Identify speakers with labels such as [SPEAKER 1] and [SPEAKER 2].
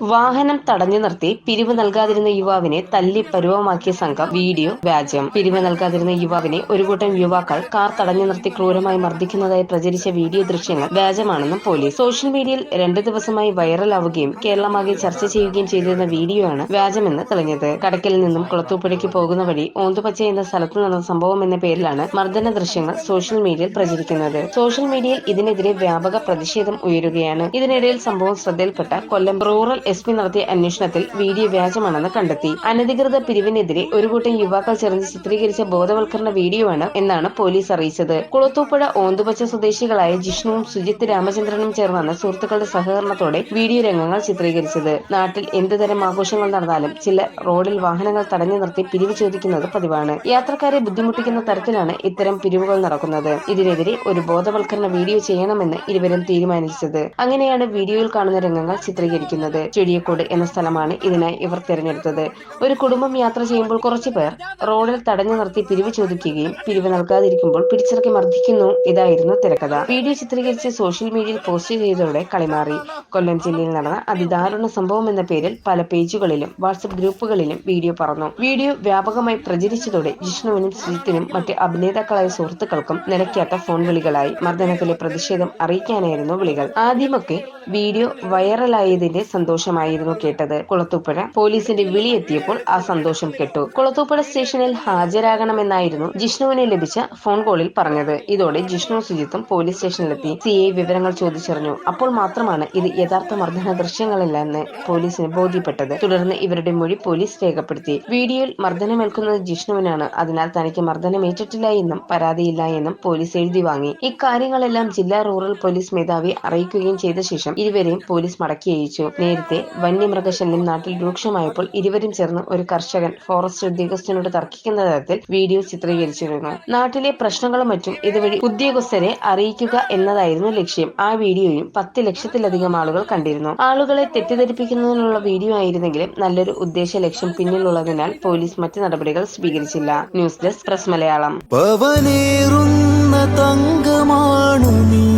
[SPEAKER 1] വാഹനം തടഞ്ഞു നിർത്തി പിരിവ് നൽകാതിരുന്ന യുവാവിനെ തല്ലി പരുവമാക്കിയ സംഘം വീഡിയോ വ്യാജം. പിരിവ് നൽകാതിരുന്ന യുവാവിനെ ഒരു കൂട്ടം യുവാക്കൾ കാർ തടഞ്ഞു നിർത്തി ക്രൂരമായി മർദ്ദിക്കുന്നതായി പ്രചരിച്ച വീഡിയോ ദൃശ്യങ്ങൾ വ്യാജമാണെന്നും പോലീസ്. സോഷ്യൽ മീഡിയയിൽ രണ്ടു ദിവസമായി വൈറലാവുകയും കേരളമാകെ ചർച്ച ചെയ്യുകയും ചെയ്തിരുന്ന വീഡിയോയാണ് വ്യാജമെന്ന് തെളിഞ്ഞത്. കടക്കിൽ നിന്നും കുളത്തൂപ്പുഴയ്ക്ക് പോകുന്ന വഴി ഓന്തുപച്ച എന്ന സ്ഥലത്ത് നടന്ന സംഭവം എന്ന പേരിലാണ് മർദ്ദന ദൃശ്യങ്ങൾ സോഷ്യൽ മീഡിയയിൽ പ്രചരിക്കുന്നത്. സോഷ്യൽ മീഡിയയിൽ ഇതിനെതിരെ വ്യാപക പ്രതിഷേധം ഉയരുകയാണ്. ഇതിനിടയിൽ സംഭവം ശ്രദ്ധയിൽപ്പെട്ട കൊല്ലം റൂറൽ എസ് പി നടത്തിയ അന്വേഷണത്തിൽ വീഡിയോ വ്യാജമാണെന്ന് കണ്ടെത്തി. അനധികൃത പിരിവിനെതിരെ ഒരു കൂട്ടം യുവാക്കൾ ചേർന്ന് ചിത്രീകരിച്ച ബോധവൽക്കരണ വീഡിയോ ആണ് എന്നാണ് പോലീസ് അറിയിച്ചത്. കുളത്തൂപ്പുഴ ഓന്തുപച്ച സ്വദേശികളായ ജിഷ്ണുവും സുജിത് രാമചന്ദ്രനും ചേർന്നാണ് സുഹൃത്തുക്കളുടെ സഹകരണത്തോടെ വീഡിയോ രംഗങ്ങൾ ചിത്രീകരിച്ചത്. നാട്ടിൽ എന്തുതരം ആഘോഷങ്ങൾ നടന്നാലും ചില റോഡിൽ വാഹനങ്ങൾ തടഞ്ഞു നിർത്തി പിരിവ് ചോദിക്കുന്നത് പതിവാണ്. യാത്രക്കാരെ ബുദ്ധിമുട്ടിക്കുന്ന തരത്തിലാണ് ഇത്തരം പിരിവുകൾ നടക്കുന്നത്. ഇതിനെതിരെ ഒരു ബോധവൽക്കരണ വീഡിയോ ചെയ്യണമെന്ന് ഇരുവരും തീരുമാനിച്ചത്. അങ്ങനെയാണ് വീഡിയോയിൽ കാണുന്ന രംഗങ്ങൾ ചിത്രീകരിക്കുന്നത്. ചെടിയക്കോട് എന്ന സ്ഥലമാണ് ഇതിനായി ഇവർ തിരഞ്ഞെടുത്തത്. ഒരു കുടുംബം യാത്ര ചെയ്യുമ്പോൾ കുറച്ചു പേർ റോഡിൽ തടഞ്ഞു നിർത്തി പിരിവ് ചോദിക്കുകയും പിരിവ് നൽകാതിരിക്കുമ്പോൾ പിടിച്ചിറക്കി മർദ്ദിക്കുന്നു. ഇതായിരുന്നു തിരക്കഥ. വീഡിയോ ചിത്രീകരിച്ച് സോഷ്യൽ മീഡിയയിൽ പോസ്റ്റ് ചെയ്തതോടെ കളിമാറി. കൊല്ലം ജില്ലയിൽ നടന്ന അതിദാരുണ സംഭവം എന്ന പേരിൽ പല പേജുകളിലും വാട്സപ്പ് ഗ്രൂപ്പുകളിലും വീഡിയോ പറഞ്ഞു വീഡിയോ വ്യാപകമായി പ്രചരിച്ചതോടെ ജിഷ്ണുവിനും ശ്രീജിത്തിനും മറ്റ് അഭിനേതാക്കളായ സുഹൃത്തുക്കൾക്കും നിലയ്ക്കാത്ത ഫോൺ വിളികളായി. മർദ്ദനത്തിലെ പ്രതിഷേധം അറിയിക്കാനായിരുന്നു വിളികൾ. ആദ്യമൊക്കെ വീഡിയോ വൈറലായതിന്റെ സന്തോഷമായിരുന്നു കേട്ടത്. കുളത്തൂപ്പുഴ പോലീസിന്റെ വിളിയെത്തിയപ്പോൾ ആ സന്തോഷം കെട്ടു. കുളത്തൂപ്പുഴ സ്റ്റേഷനിൽ ഹാജരാകണമെന്നായിരുന്നു ജിഷ്ണുവിനെ ലഭിച്ച ഫോൺ കോളിൽ പറഞ്ഞത്. ഇതോടെ ജിഷ്ണു സുജിത്തും പോലീസ് സ്റ്റേഷനിലെത്തി. സി ഐ വിവരങ്ങൾ ചോദിച്ചറിഞ്ഞു. അപ്പോൾ മാത്രമാണ് ഇത് യഥാർത്ഥ മർദ്ദന ദൃശ്യങ്ങളല്ലെന്ന് പോലീസിന് ബോധ്യപ്പെട്ടത്. തുടർന്ന് ഇവരുടെ മൊഴി പോലീസ് രേഖപ്പെടുത്തി. വീഡിയോയിൽ മർദ്ദനമേൽക്കുന്നത് ജിഷ്ണുവിനാണ്. അതിനാൽ തനിക്ക് മർദ്ദനമേറ്റിട്ടില്ല എന്നും പരാതിയില്ല എന്നും പോലീസ് എഴുതി വാങ്ങി. ഇക്കാര്യങ്ങളെല്ലാം ജില്ലാ റൂറൽ പോലീസ് മേധാവി അറിയിക്കുകയും ചെയ്ത ശേഷം ഇരുവരെയും പോലീസ് മടക്കി അയച്ചു. നേരത്തെ വന്യമൃഗശല്യം നാട്ടിൽ രൂക്ഷമായപ്പോൾ ഇരുവരും ചേർന്ന് ഒരു കർഷകൻ ഫോറസ്റ്റ് ഉദ്യോഗസ്ഥനോട് തർക്കിക്കുന്ന തരത്തിൽ വീഡിയോ ചിത്രീകരിച്ചിരുന്നു. നാട്ടിലെ പ്രശ്നങ്ങളും മറ്റും ഇതുവഴി ഉദ്യോഗസ്ഥരെ അറിയിക്കുക എന്നതായിരുന്നു ലക്ഷ്യം. ആ വീഡിയോയും പത്ത് ലക്ഷത്തിലധികം ആളുകൾ കണ്ടിരുന്നു. ആളുകളെ തെറ്റിദ്ധരിപ്പിക്കുന്നതിനുള്ള വീഡിയോ ആയിരുന്നെങ്കിലും നല്ലൊരു ഉദ്ദേശ ലക്ഷ്യം പിന്നിലുള്ളതിനാൽ പോലീസ് മറ്റു നടപടികൾ സ്വീകരിച്ചില്ല. News desk press Malayalam.
[SPEAKER 2] തങ്കമാണു നീ.